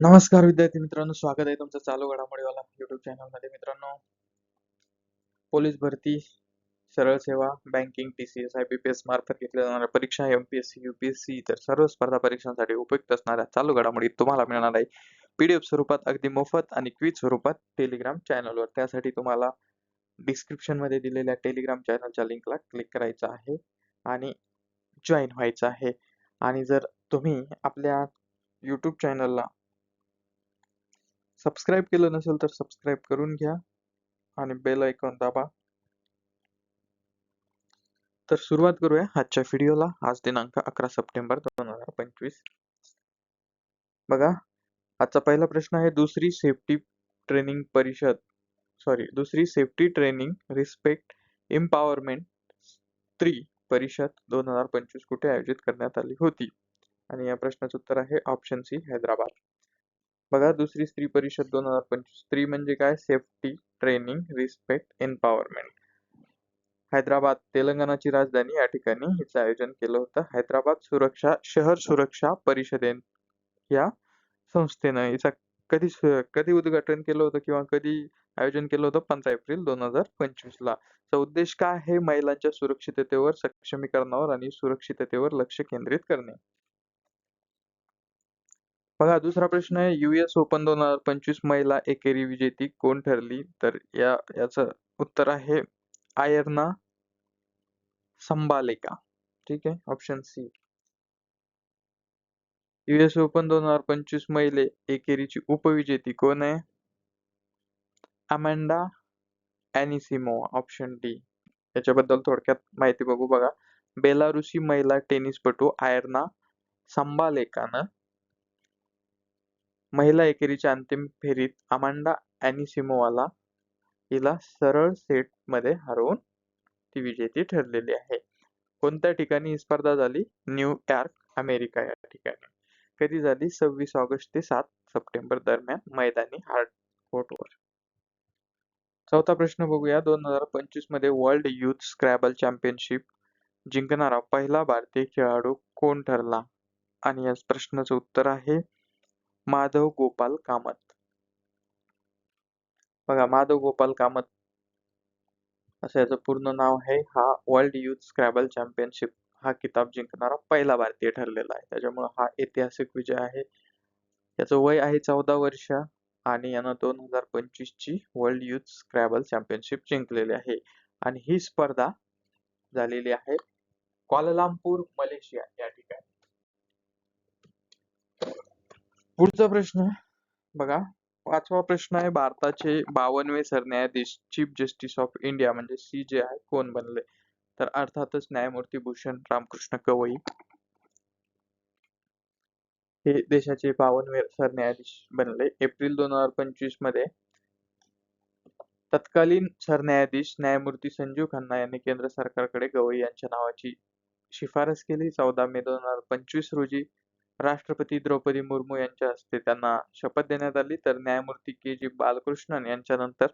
नमस्कार विद्यार्थी मित्रांनो स्वागत आहे तुमचं चालू घडामोडीवाला युट्यूब चॅनलमध्ये मित्रांनो पोलीस भरती सरळ सेवा banking T C S I B P S मार्फत घेतल्या जाणाऱ्या परीक्षा M P S C U P S C इतर सर्व स्पर्धा परीक्षांसाठी उपयुक्त असणाऱ्या चालू घडामोडी तुम्हाला मिळणार आहे. पीडीएफ स्वरूपात अगदी मोफत आणि क्विज स्वरूपात टेलिग्राम चॅनलवर त्यासाठी तुम्हाला डिस्क्रिप्शनमध्ये दिलेल्या टेलिग्राम चॅनलच्या लिंकला क्लिक करायचं आहे आणि जॉईन व्हायचं आहे. आणि जर तुम्ही आपल्या यूट्यूब चॅनलला सबस्क्राईब केलं नसेल तर सबस्क्राईब करून घ्या आणि बेल ऐकून दाबा. तर सुरुवात करूया आजच्या व्हिडिओला आज दिनांक अकरा सप्टेंबर दोन हजार पंचवीस. बघा आजचा पहिला प्रश्न आहे दुसरी सेफ्टी ट्रेनिंग परिषद सॉरी दुसरी सेफ्टी ट्रेनिंग रिस्पेक्ट एम्पॉवरमेंट स्त्री परिषद दोन हजार पंचवीस कुठे आयोजित करण्यात आली होती? आणि या प्रश्नाचं उत्तर आहे ऑप्शन सी हैदराबाद. बघा दुसरी स्त्री परिषद दोन हजार पंचवीस. स्त्री म्हणजे काय? Safety training respect empowerment Hyderabad तेलंगणाची राजधानी या ठिकाणी हिचं आयोजन केलं होतं. हैदराबाद सुरक्षा शहर सुरक्षा परिषदेन या संस्थेनं हिचा कधी कधी उद्घाटन केलं होतं किंवा कधी आयोजन केलं होतं? पंधरा एप्रिल दोन हजार पंचवीस ला चा उद्देश काय आहे? महिलांच्या सुरक्षिततेवर सक्षमीकरणावर आणि सुरक्षिततेवर लक्ष केंद्रित करणे. बघा दुसरा प्रश्न आहे युएस ओपन दोन हजार पंचवीस महिला एकेरी विजेती कोण ठरली? तर या याचं उत्तर आहे आयर्ना संबालेका. ठीक आहे ऑप्शन सी युएस ओपन दोन हजार पंचवीस महिले एकेरीची उपविजेती कोण आहे? अमेंडा अॅनिसिमोवा ऑप्शन डी याच्याबद्दल थोडक्यात माहिती बघू बघा. बेलारुसी महिला टेनिसपटू आयर्ना संबालेकानं महिला एकेरीच्या अंतिम फेरीत अमांडा अॅनिसिमोवाला हिला सरळ सेटमध्ये हरवून ती विजेती ठरलेली आहे. कोणत्या ठिकाणी ही स्पर्धा झाली? न्यूयॉर्क अमेरिका या ठिकाणी. कधी झाली? सव्वीस ऑगस्ट ते सात सप्टेंबर दरम्यान मैदानी हार्ड कोर्टवर चौथा प्रश्न बघूया. दोन हजार पंचवीसमध्ये वर्ल्ड युथ स्क्रॅबल चॅम्पियनशिप जिंकणारा पहिला भारतीय खेळाडू कोण ठरला? आणि या प्रश्नाचं उत्तर आहे माधव गोपाल कामत. बघा माधव गोपाल कामत. असं याचं पूर्ण नाव आहे. हा वर्ल्ड युथ स्क्रॅबल चॅम्पियनशिप हा किताब जिंकणारा पहिला भारतीय ठरलेला आहे. त्याच्यामुळे हा ऐतिहासिक विजय आहे. याचं वय आहे चौदा वर्ष आणि यानं दोन हजार पंचवीस ची वर्ल्ड युथ स्क्रॅबल चॅम्पियनशिप जिंकलेली आहे. आणि ही स्पर्धा झालेली आहे क्वालालंपूर मलेशिया या ठिकाणी पुढचा प्रश्न बघा. पाचवा प्रश्न आहे भारताचे बावनवे सरन्यायाधीश चीफ जस्टिस ऑफ इंडिया म्हणजे सी जे आय कोण बनले? तर अर्थातच न्यायमूर्ती भूषण रामकृष्ण गवई हे देशाचे बावनवे सरन्यायाधीश बनले. एप्रिल दोन हजार पंचवीसमध्ये तत्कालीन सरन्यायाधीश न्यायमूर्ती संजीव खन्ना यांनी केंद्र सरकारकडे गवई यांच्या नावाची शिफारस केली. चौदा मे दोन हजार पंचवीस रोजी राष्ट्रपती द्रौपदी मुर्मू यांच्या हस्ते त्यांना शपथ देण्यात आली. तर न्यायमूर्ती के जी बालकृष्णन यांच्यानंतर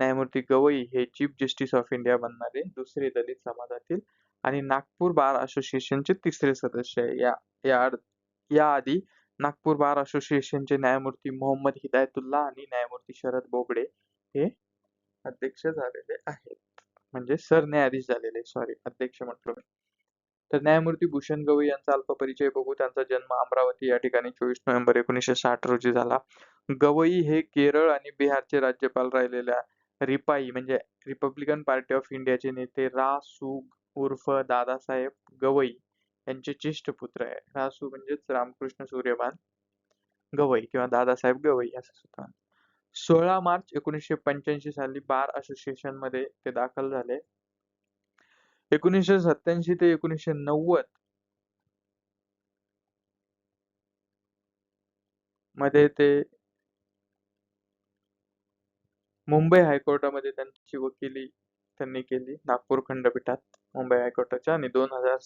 न्यायमूर्ती गवई हे चीफ जस्टिस ऑफ इंडिया बनणारे दुसरे दलित समाजातील आणि नागपूर बार असोसिएशनचे तिसरे सदस्य आहे. या या याआधी नागपूर बार असोसिएशनचे न्यायमूर्ती मोहम्मद हिदायतुल्ला आणि न्यायमूर्ती शरद बोबडे हे अध्यक्ष झालेले आहेत. म्हणजे सरन्यायाधीश झालेले सॉरी अध्यक्ष म्हटलो मी. तर न्यायमूर्ती भूषण गवई यांचा अल्प परिचय बघू त्यांचा जन्म अमरावती या ठिकाणी चोवीस नोव्हेंबर एकोणीसशे साठ रोजी झाला. गवई हे केरळ आणि बिहारचे राज्यपाल राहिलेल्या रिपाई म्हणजे रिपब्लिकन पार्टी ऑफ इंडियाचे नेते रा सुग उर्फ दादासाहेब गवई यांचे ज्येष्ठ पुत्र आहे. रासू म्हणजेच रामकृष्ण सूर्यभान गवई किंवा दादासाहेब गवई असं सुद्धा सोळा मार्च एकोणीसशे पंच्याऐंशी साली बार असोसिएशनमध्ये ते दाखल झाले. एकोणीसशे सत्याऐंशी ते एकोणीसशे नव्वदमध्ये ते मुंबई हायकोर्टामध्ये त्यांची वकिली त्यांनी केली नागपूर खंडपीठात मुंबई हायकोर्टाच्या आणि दोन हजार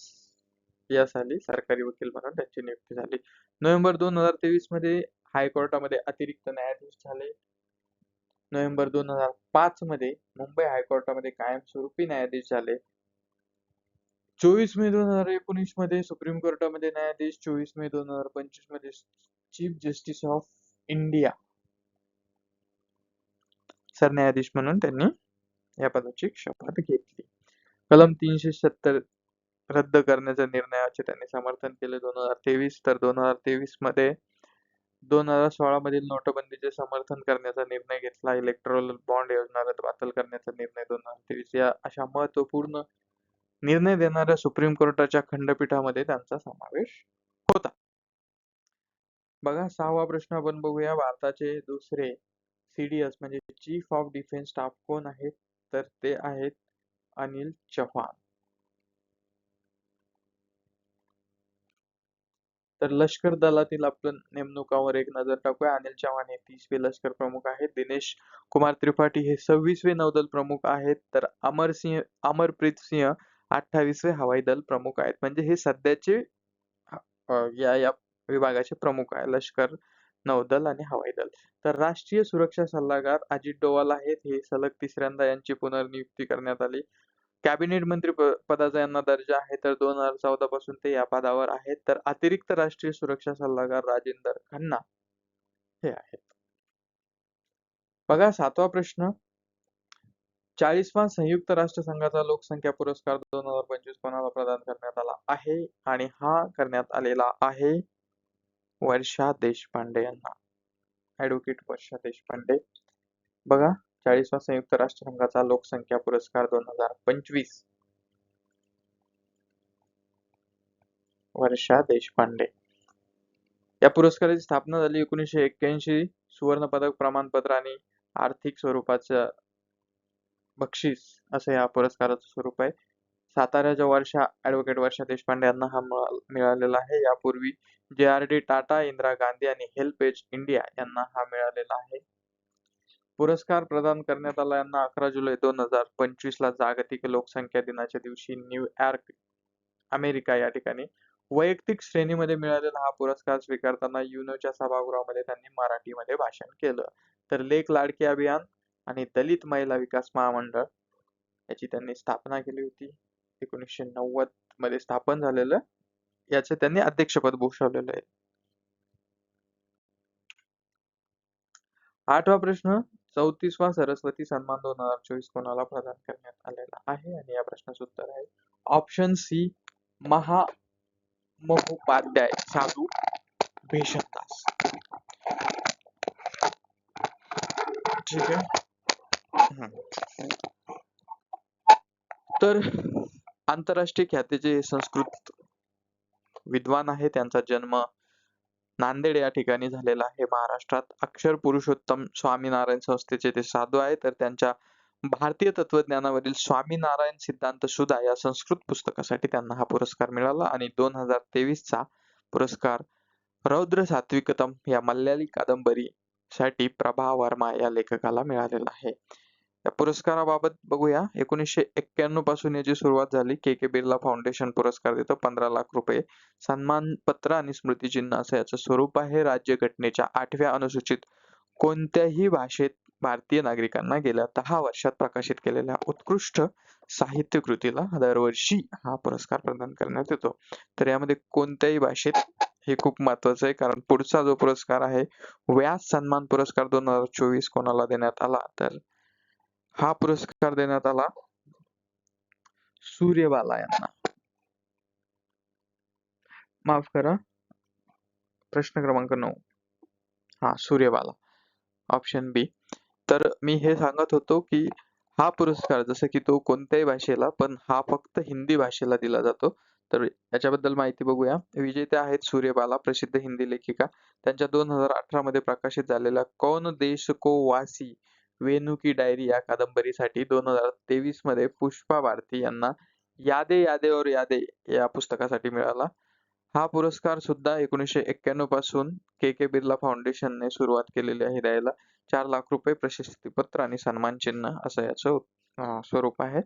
या साली सरकारी वकील म्हणून त्यांची नियुक्ती झाली. नोव्हेंबर दोन हजार तेवीसमध्ये हायकोर्टामध्ये अतिरिक्त न्यायाधीश झाले. नोव्हेंबर दोन हजार पाच मध्ये मुंबई हायकोर्टामध्ये कायमस्वरूपी न्यायाधीश झाले. चोवीस मे दोन हजार एकोणीसमध्ये सुप्रीम कोर्टामध्ये न्यायाधीश चोवीस मे दोन हजार पंचवीसमध्ये चीफ जस्टिस ऑफ इंडिया सरन्यायाधीश म्हणून त्यांनी या पदाची शपथ घेतली. कलम तीनशे सत्तर रद्द करण्याच्या निर्णयाचे त्यांनी समर्थन केले. दोन हजार तेवीस तर दोन हजार तेवीसमध्ये दोन हजार सोळा मधील नोटबंदीचे समर्थन करण्याचा निर्णय घेतला. इलेक्ट्रॉल बॉन्ड योजना रद्दबातल करण्याचा निर्णय दोन हजार तेवीस या अशा महत्त्वपूर्ण निर्णय देणाऱ्या सुप्रीम कोर्टाच्या खंडपीठामध्ये त्यांचा समावेश होता. बघा सहावा प्रश्न आपण बघूया. भारताचे दुसरे सीडीएस म्हणजे चीफ ऑफ डिफेन्स स्टाफ कोण आहेत? तर ते आहेत अनिल चव्हाण. तर लष्कर दलातील आपण नेमणुकावर एक नजर टाकूया. अनिल चव्हाण हे तीसवे लष्कर प्रमुख आहेत. दिनेश कुमार त्रिपाठी हे सव्वीसवे नौदल प्रमुख आहेत. तर अमर सिंह अमरप्रीत सिंह अठ्ठावीसवे हवाई दल प्रमुख आहेत. म्हणजे हे सध्याचे या या विभागाचे प्रमुख आहे लष्कर नौदल आणि हवाई दल. तर राष्ट्रीय सुरक्षा सल्लागार अजित डोवाल आहेत. हे सलग तिसऱ्यांदा यांची पुनर्नियुक्ती करण्यात आली. कॅबिनेट मंत्री पदाचा यांना दर्जा आहे. तर दोन हजार चौदा पासून ते या पदावर आहेत. तर अतिरिक्त राष्ट्रीय सुरक्षा सल्लागार राजेंदर खन्ना हे आहेत. बघा सातवा प्रश्न. चाळीसवा संयुक्त राष्ट्र संघाचा लोकसंख्या पुरस्कार दोन हजार पंचवीस कोणाला प्रदान करण्यात आला आहे? आणि हा करण्यात आलेला आहे वर्षा देशपांडे यांना. ऍडव्होकेट वर्षा देशपांडे. बघा चाळीसवा संयुक्त राष्ट्र संघाचा लोकसंख्या पुरस्कार दोन हजार पंचवीस. वर्षा देशपांडे. या पुरस्काराची स्थापना झाली एकोणीसशे एक्क्याऐंशी सुवर्ण पदक प्रमाणपत्र आणि आर्थिक स्वरूपाचं बक्षीस असं या पुरस्काराचं स्वरूप आहे. साताऱ्याच्या वर्षा ऍडव्होकेट वर्षा देशपांडे यांना हा मिळालेला आहे. यापूर्वी J R D Tata Indira Gandhi आणि हेल्पेज इंडिया यांना हा मिळालेला आहे. पुरस्कार प्रदान करण्यात आला यांना अकरा जुलै दोन हजार पंचवीस ला जागतिक लोकसंख्या दिनाच्या दिवशी न्यूयॉर्क अमेरिका या ठिकाणी वैयक्तिक श्रेणीमध्ये मिळालेला हा पुरस्कार स्वीकारताना युनोच्या सभागृहामध्ये त्यांनी मराठीमध्ये भाषण केलं. तर लेख लाडके अभियान आणि दलित महिला विकास महामंडळ याची त्यांनी स्थापना केली होती. एकोणीसशे नव्वदमध्ये स्थापन झालेलं. याचे त्यांनी अध्यक्षपद भूषवलेलं आहे. आठवा प्रश्न चौतीसवा सरस्वती सन्मान दोन हजार चोवीस कोणाला प्रदान करण्यात आलेला आहे? आणि या प्रश्नाचं उत्तर आहे. ऑप्शन सी महा महोपाध्याय साधू भेषणदास ठीक आहे. तर आंतरराष्ट्रीय ख्यातीचे संस्कृत विद्वान आहे. त्यांचा जन्म नांदेड या ठिकाणी झालेला आहे. महाराष्ट्रात अक्षर पुरुषोत्तम स्वामीनारायण संस्थेचे ते साधू आहे तर त्यांच्या भारतीय तत्वज्ञानावरील स्वामीनारायण सिद्धांत सुधा या संस्कृत पुस्तकासाठी त्यांना हा पुरस्कार मिळाला आणि दोन हजार तेवीस चा पुरस्कार रौद्र सात्विकतम या मल्याळी कादंबरी साठी प्रभा वर्मा या लेखकाला मिळालेला आहे. या पुरस्काराबाबत बघूया. एकोणीसशे एक्क्याण्णवपासून याची सुरुवात झाली. के के बिर्ला फाउंडेशन पुरस्कार देतो. पंधरा लाख रुपये सन्मान पत्र आणि स्मृतिचिन्ह असं याचं स्वरूप आहे. राज्यघटनेच्या आठव्या अनुसूचित कोणत्याही भाषेत भारतीय नागरिकांना गेल्या दहा वर्षात प्रकाशित केलेल्या उत्कृष्ट साहित्य कृतीला दरवर्षी हा पुरस्कार प्रदान करण्यात येतो. तर यामध्ये कोणत्याही भाषेत हे खूप महत्वाचं आहे कारण पुढचा जो पुरस्कार आहे व्यास सन्मान पुरस्कार दोन हजार चोवीस कोणाला देण्यात आला? तर हा पुरस्कार देण्यात आला सूर्यबाला यांना. माफ करा. प्रश्न क्रमांक नऊ. हा सूर्यबाला. ऑप्शन बी. तर मी हे सांगत होतो की हा पुरस्कार जसं की तो कोणत्याही भाषेला पण हा फक्त हिंदी भाषेला दिला जातो. तर याच्याबद्दल माहिती बघूया. विजेत्या आहेत सूर्यबाला प्रसिद्ध हिंदी लेखिका. त्यांच्या दोन हजार अठरा मध्ये प्रकाशित झालेल्या कौन देश को वासी वेणू की डायरी या कादंबरीसाठी दोन हजार तेवीसमध्ये पुष्पा भारती यांना यादे यादे और यादे या पुस्तकासाठी मिळाला. हा पुरस्कार सुद्धा एकोणीसशे एक्क्याण्णवपासून के के बिर्ला फाउंडेशनने सुरुवात केलेली आहे. द्यायला चार लाख रुपये प्रशस्तीपत्र आणि सन्मान चिन्ह असं याचं स्वरूप आहे.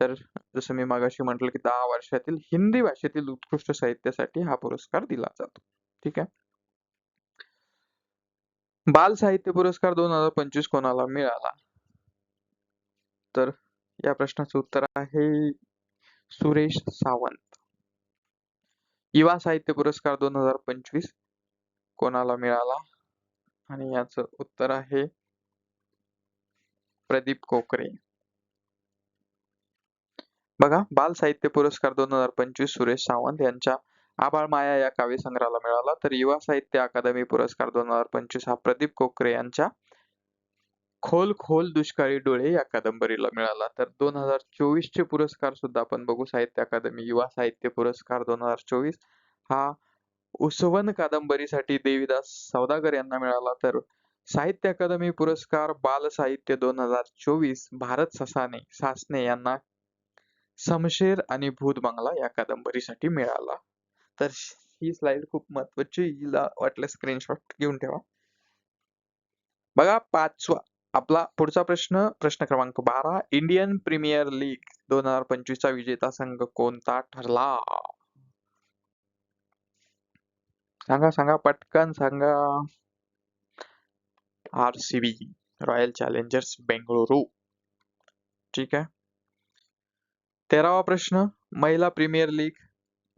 तर जसं मी मागाशी म्हटलं की दहा वर्षातील हिंदी भाषेतील उत्कृष्ट साहित्यासाठी हा पुरस्कार दिला जातो. ठीक आहे? बाल साहित्य पुरस्कार दोन हजार पंचवीस कोणाला मिळाला? तर या प्रश्नाचं उत्तर आहे सुरेश सावंत. युवा साहित्य पुरस्कार दोन हजार पंचवीस कोणाला मिळाला? आणि याचं उत्तर आहे प्रदीप कोकरे. बघा बाल साहित्य पुरस्कार दोन हजार पंचवीस सुरेश सावंत यांच्या आबाळ माया या काव्यसंग्रहाला मिळाला. तर युवा साहित्य अकादमी पुरस्कार दोन हजार पंचवीस हा प्रदीप कोकरे यांच्या खोल खोल दुष्काळी डोळे या कादंबरीला मिळाला. तर दोन हजार चोवीस चे पुरस्कार सुद्धा आपण बघू. साहित्य अकादमी युवा साहित्य पुरस्कार दोन हजार चोवीस हा उसवन कादंबरीसाठी देवीदास सौदागर यांना मिळाला. तर साहित्य अकादमी पुरस्कार बाल साहित्य दोन हजार चोवीस भारत ससाने सासने यांना समशेर आणि भूत बंगला या कादंबरीसाठी मिळाला. तर ही स्लाइड खूप महत्वाची हिला वाटलं स्क्रीनशॉट घेऊन ठेवा. बघा पाचवा आपला पुढचा प्रश्न प्रश्न क्रमांक बारा इंडियन प्रीमियर लीग दोन हजार पंचवीस चा विजेता संघ कोणता ठरला? सांगा सांगा पटकन सांगा. R C B Royal Challengers Bengaluru ठीक आहे? तेरावा प्रश्न. महिला premier league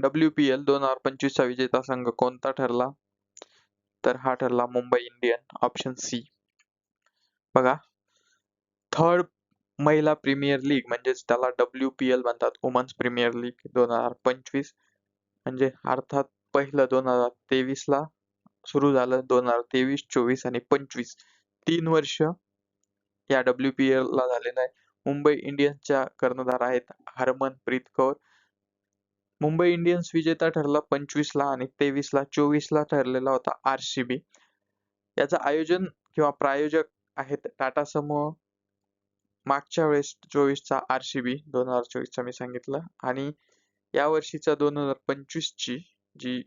W P L दोन हजार पंचवीसचा विजेता संघ कोणता ठरला? तर हा ठरला मुंबई इंडियन ऑप्शन सी बघा. थर्ड महिला प्रीमियर लीग म्हणजेच त्याला डब्ल्यू पी एल म्हणतात. वुमन्स प्रीमियर लीग दोन हजार पंचवीस. म्हणजे अर्थात पहिलं दोन हजार तेवीस ला सुरू झालं दोन हजार तेवीस चोवीस आणि पंचवीस. तीन वर्ष या डब्ल्यू पी एल ला झालेलं आहे. मुंबई इंडियन्सच्या कर्णधार आहेत हरमनप्रीत कौर. मुंबई इंडियन्स विजेता ठरला पंचवीस ला आणि तेवीस ला चोवीस ला ठरलेला होता आर सी बी याचं आयोजन किंवा प्रायोजक आहेत टाटा समूह मागच्या वेळेस चोवीसचा आर सी बी दोन हजार चोवीसचा मी सांगितलं. आणि या वर्षीचा दोन हजार पंचवीस ची जी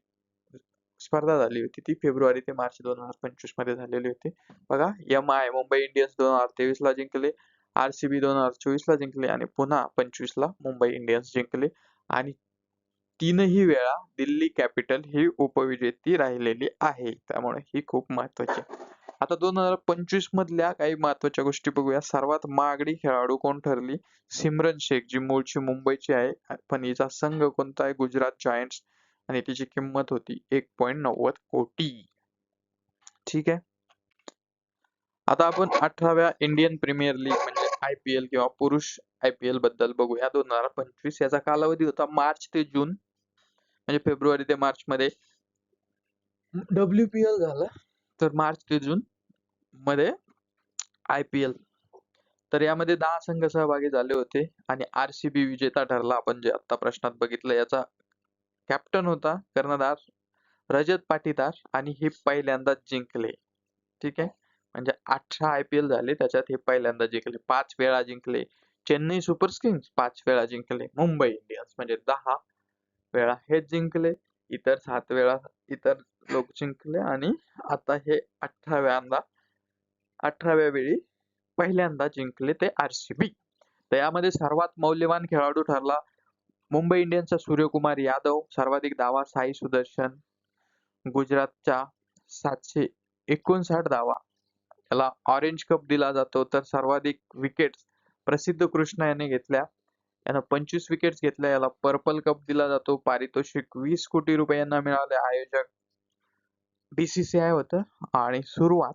स्पर्धा झाली होती ती फेब्रुवारी ते मार्च दोन हजार पंचवीसमध्ये झालेली होती. बघा एम आय मुंबई इंडियन्स दोन हजार तेवीस ला जिंकले. आर सी बी दोन हजार चोवीस ला जिंकले आणि पुन्हा पंचवीस ला मुंबई इंडियन्स जिंकले. आणि तीनही वेळा दिल्ली कॅपिटल ही उपविजेती राहिलेली आहे. त्यामुळे ही खूप महत्वाची आता दोन हजार पंचवीस मधल्या काही महत्त्वाच्या गोष्टी बघूया. सर्वात महागडी खेळाडू कोण ठरली? सिमरन शेख जी मूळची मुंबईची आहे पण हिचा संघ कोणता आहे? गुजरात जायंट्स. आणि तिची किंमत होती एक पॉईंट नव्वद कोटी. ठीक आहे. आता आपण अठराव्या Indian premier league I P L किंवा पुरुष आय पी एलबद्दल बघूया. दोन हजार पंचवीस याचा कालावधी होता मार्च ते जून म्हणजे फेब्रुवारी ते मार्च मध्ये. डब्ल्यू पी एल झालं. तर मार्च ते जून मध्ये आय पी एल. तर यामध्ये दहा संघ सहभागी झाले होते आणि आर सी बी विजेता ठरला. आपण जे आता प्रश्नात बघितलं याचा कॅप्टन होता कर्णधार रजत पाटीदार आणि हे पहिल्यांदाच जिंकले. ठीक आहे? म्हणजे अठरा आय पी एल झाले त्याच्यात हे पहिल्यांदा जिंकले. पाच वेळा जिंकले. चेन्नई सुपर किंग्स पाच वेळा जिंकले. मुंबई इंडियन्स म्हणजे दहा वेळा हेच जिंकले. इतर सात वेळा इतर लोक जिंकले. आणि आता हे अठराव्यांदा अठराव्या वेळी पहिल्यांदा जिंकले ते आर सी बी तर यामध्ये सर्वात मौल्यवान खेळाडू ठरला मुंबई इंडियन्सचा सूर्यकुमार यादव सर्वाधिक धावा साई सुदर्शन गुजरातच्या सातशे एकोणसाठ धावा याला ऑरेंज कप दिला जातो. तर सर्वाधिक विकेट प्रसिद्ध कृष्णा याने घेतल्या. यानं पंचवीस विकेट्स घेतल्या. याला पर्पल कप दिला जातो. पारितोषिक वीस कोटी रुपयांना मिळाले. आयोजक बीसीसीआय होतं. आणि सुरुवात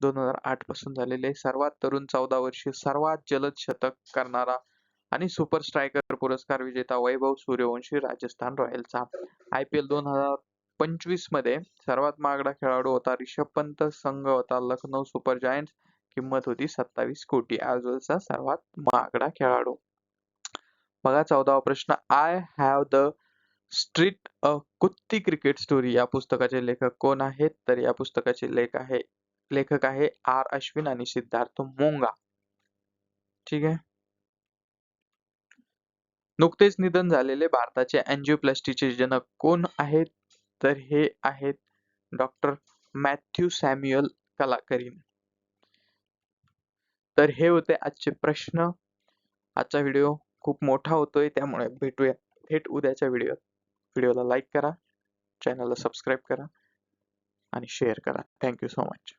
दोन हजार आठपासून झालेले सर्वात तरुण चौदा वर्षीय सर्वात जलद शतक करणारा आणि सुपर स्ट्रायकर पुरस्कार विजेता वैभव सूर्यवंशी राजस्थान रॉयल्सचा. आय पी एल दोन हजार पंचवीसमध्ये सर्वात महागडा खेळाडू होता रिषभ पंत संघ होता लखनौ सुपर जायंट्स. किंमत होती सत्तावीस कोटी. आजचा सर्वात महागडा खेळाडू. बघा चौदावा प्रश्न. I have the street a Kutti cricket story या पुस्तकाचे लेखक कोण आहेत? तर या पुस्तकाचे लेख आहे लेखक आहे आर अश्विन आणि सिद्धार्थ मोंगा. ठीक आहे? नुकतेच निधन झालेले भारताचे अँजिओप्लास्टीचे जनक कोण आहेत? तर हे आहेत डॉक्टर मॅथ्यू सॅम्युअल कलाकरीन. तर हे होते आजचे प्रश्न. आजचा व्हिडिओ खूप मोठा होतोय त्यामुळे भेटूया थेट उद्याच्या व्हिडिओ व्हिडिओला लाईक करा चॅनलला सबस्क्राईब करा आणि शेअर करा. Thank you so much.